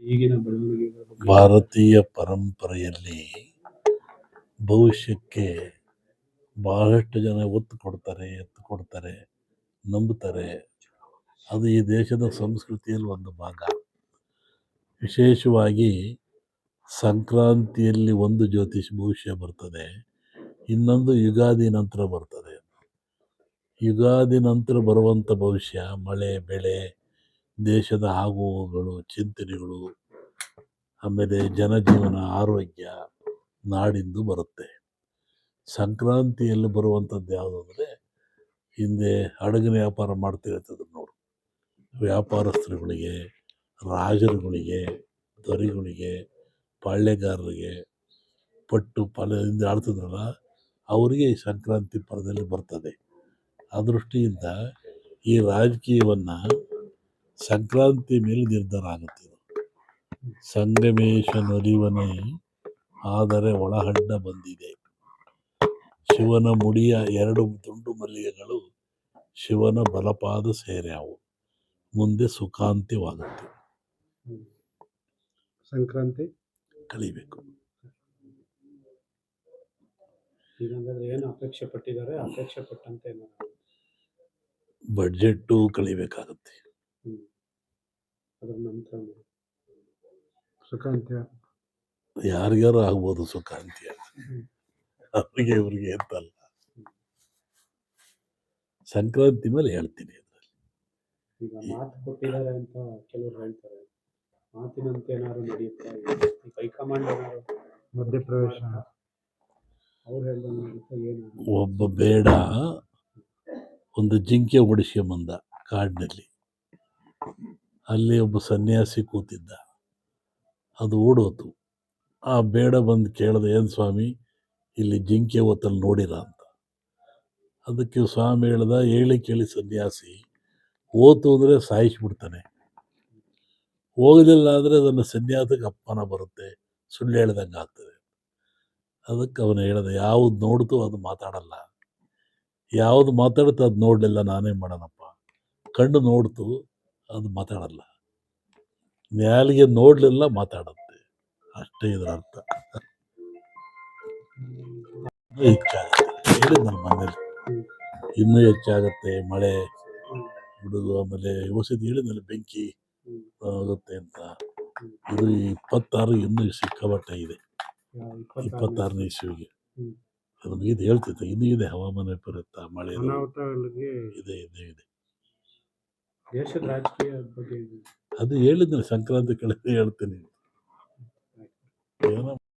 ಈಗಿನ ಬೆಳವಣಿಗೆಗಳ ಭಾರತೀಯ ಪರಂಪರೆಯಲ್ಲಿ ಭವಿಷ್ಯಕ್ಕೆ ಬಹಳಷ್ಟು ಜನ ಒತ್ತು ಕೊಡ್ತಾರೆ, ಎತ್ತು ಕೊಡ್ತಾರೆ, ನಂಬುತ್ತಾರೆ. ಅದು ಈ ದೇಶದ ಸಂಸ್ಕೃತಿಯಲ್ಲಿ ಒಂದು ಭಾಗ. ವಿಶೇಷವಾಗಿ ಸಂಕ್ರಾಂತಿಯಲ್ಲಿ ಒಂದು ಜ್ಯೋತಿಷ್ ಭವಿಷ್ಯ ಬರ್ತದೆ, ಇನ್ನೊಂದು ಯುಗಾದಿ ನಂತರ ಬರ್ತದೆ. ಯುಗಾದಿ ನಂತರ ಬರುವಂಥ ಭವಿಷ್ಯ ಮಳೆ, ಬೆಳೆ ದೇಶದ ಆಗುಹೋಗುಗಳು ಚಿಂತನೆಗಳು, ಆಮೇಲೆ ಜನಜೀವನ, ಆರೋಗ್ಯ, ನಾಡಿಂದು ಬರುತ್ತೆ. ಸಂಕ್ರಾಂತಿಯಲ್ಲಿ ಬರುವಂಥದ್ದು ಯಾವುದು ಅಂದರೆ, ಹಿಂದೆ ಹಡಗಿನ ವ್ಯಾಪಾರ ಮಾಡ್ತಿರ್ತದ್ರು ನೋಡು. ವ್ಯಾಪಾರಸ್ಥರುಗಳಿಗೆ, ರಾಜರುಗಳಿಗೆ, ದೊರೆಗಳಿಗೆ, ಪಾಳ್ಯಗಾರರಿಗೆ, ಪಟ್ಟು ಫಲದಿಂದ ಆಡ್ತಿದ್ರಲ್ಲ, ಅವರಿಗೆ ಈ ಸಂಕ್ರಾಂತಿ ಪರದಲ್ಲಿ ಬರ್ತದೆ. ಆ ದೃಷ್ಟಿಯಿಂದ ಈ ರಾಜಕೀಯವನ್ನು ಸಂಕ್ರಾಂತಿ ಮೇಲೆ ನಿರ್ಧಾರ ಆಗುತ್ತೆ. ಸಂಗಮೇಶ ಸಂಗಮೇಶನೊಲಿವನೇ ಆದರೆ ಒಳಹಡ್ಡ ಬಂದಿದೆ. ಶಿವನ ಮುಡಿಯ ಎರಡು ತುಂಡು ಮಲ್ಲಿಗೆಗಳು ಶಿವನ ಬಲಪಾದ ಸೇರ್ಯಾವು ಮುಂದೆ ಸುಖಾಂತ್ಯವಾಗುತ್ತೆ. ಸಂಕ್ರಾಂತಿ? ಕಲಿಬೇಕು. ಏನು ಅಪೇಕ್ಷೆ ಪಟ್ಟಿದ್ದಾರೆ? ಅಪೇಕ್ಷೆ ಪಟ್ಟಂತೆ ಬಡ್ಜೆಟ್ಟು ಕಲಿಬೇಕಾಗುತ್ತೆ. ಅದ್ರ ನಂತರ ಸುಖಾಂತ್ಯ. ಯಾರಿಗಾರು ಆಗ್ಬೋದು ಸುಖಾಂತ್ಯ. ಅವ್ರಿಗೆ ಇವ್ರಿಗೆ ಅಂತಲ್ಲ ಸಂಕ್ರಾಂತಿ ಮೇಲೆ ಹೇಳ್ತೀನಿ ಅದರಲ್ಲಿ. ಈಗ ಮಾತು ಕೊಟ್ಟಿದ್ದಾರೆ ಅಂತ ಕೆಲವರು ಹೇಳ್ತಾರೆ. ಮಾತಿನಂತೆ ಏನಾದ್ರು ನಡೆಯುತ್ತಾ ಈಗ? ಹೈಕಮಾಂಡ್ ಏನಾದ್ರು ಮಧ್ಯಪ್ರವೇಶ. ಅವ್ರು ಹೇಳ್ದಂಗೆ ಏನು ಒಬ್ಬ ಬೇಡ. ಒಂದು ಜಿಂಕೆ ಓಡಿಸ್ಕೊಂಬಂದ ಕಾಡಿನಲ್ಲಿ. ಅಲ್ಲಿ ಒಬ್ಬ ಸನ್ಯಾಸಿ ಕೂತಿದ್ದ. ಅದು ಓಡೋತು. ಆ ಬೇಡ ಬಂದು ಕೇಳಿದೆ, ಏನು ಸ್ವಾಮಿ, ಇಲ್ಲಿ ಜಿಂಕೆ ಹೊತ್ತಲ್ಲಿ ನೋಡಿರ ಅಂತ. ಅದಕ್ಕೆ ಸ್ವಾಮಿ ಹೇಳ್ದ, ಹೇಳಿ ಕೇಳಿ ಸನ್ಯಾಸಿ ಓತು ಅಂದರೆ ಸಾಯಿಸಿಬಿಡ್ತಾನೆ. ಹೋಗಲಿಲ್ಲ ಅಂದರೆ ಅದನ್ನು ಸನ್ಯಾಸಕ್ಕೆ ಅಪ್ಪನ ಬರುತ್ತೆ, ಸುಳ್ಳು ಹೇಳ್ದಂಗೆ ಆಗ್ತದೆ. ಅದಕ್ಕೆ ಅವನು ಹೇಳ್ದೆ, ಯಾವ್ದು ನೋಡ್ತು ಅದು ಮಾತಾಡಲ್ಲ. ಯಾವುದು ಮಾತಾಡುತ್ತೋ ಅದು ನೋಡಲಿಲ್ಲ, ನಾನೇ ಮಾಡೋಣಪ್ಪ. ಕಣ್ಣು ನೋಡ್ತು ಅದು ಮಾತಾಡಲ್ಲ. ಮ್ಯಾಲಿಗೆ ನೋಡಲಿಲ್ಲ ಮಾತಾಡುತ್ತೆ. ಅಷ್ಟೇ ಇದರ ಅರ್ಥ. ಇನ್ನೂ ಹೆಚ್ಚಾಗುತ್ತೆ. ನನ್ನ ಮನೇಲಿ. ಇನ್ನೂ ಹೆಚ್ಚಾಗುತ್ತೆ. ಮಳೆ ಬಿಡುಗು ಆಮೇಲೆ ಔಷಧಿ ಹೇಳಿದ್ನಲ್ಲ ಬೆಂಕಿ ಆಗುತ್ತೆ ಅಂತ. ಇದು ಇಪ್ಪತ್ತಾರು ಇನ್ನೂ ಸಿಕ್ಕಾಪಟ್ಟೆ ಇದೆ. ಇಪ್ಪತ್ತಾರನೇ ಇಸ್ವಿಗೆ. ಅದು ಅದನ್ನು ಇದು ಹೇಳ್ತಿತ್ತು ಇನ್ನೂ ಇದೆ ಹವಾಮಾನ ವಿಪರೀತ ಮಳೆ ಇದೆ ಇದೆ ಇದೆ. ದೇಶದ ರಾಜಕೀಯ ಬಗ್ಗೆ ಅದು ಹೇಳಿದ್ದೀನಿ ಸಂಕ್ರಾಂತಿ ಕಡೆ ಹೇಳ್ತೀನಿ. ಏನೋ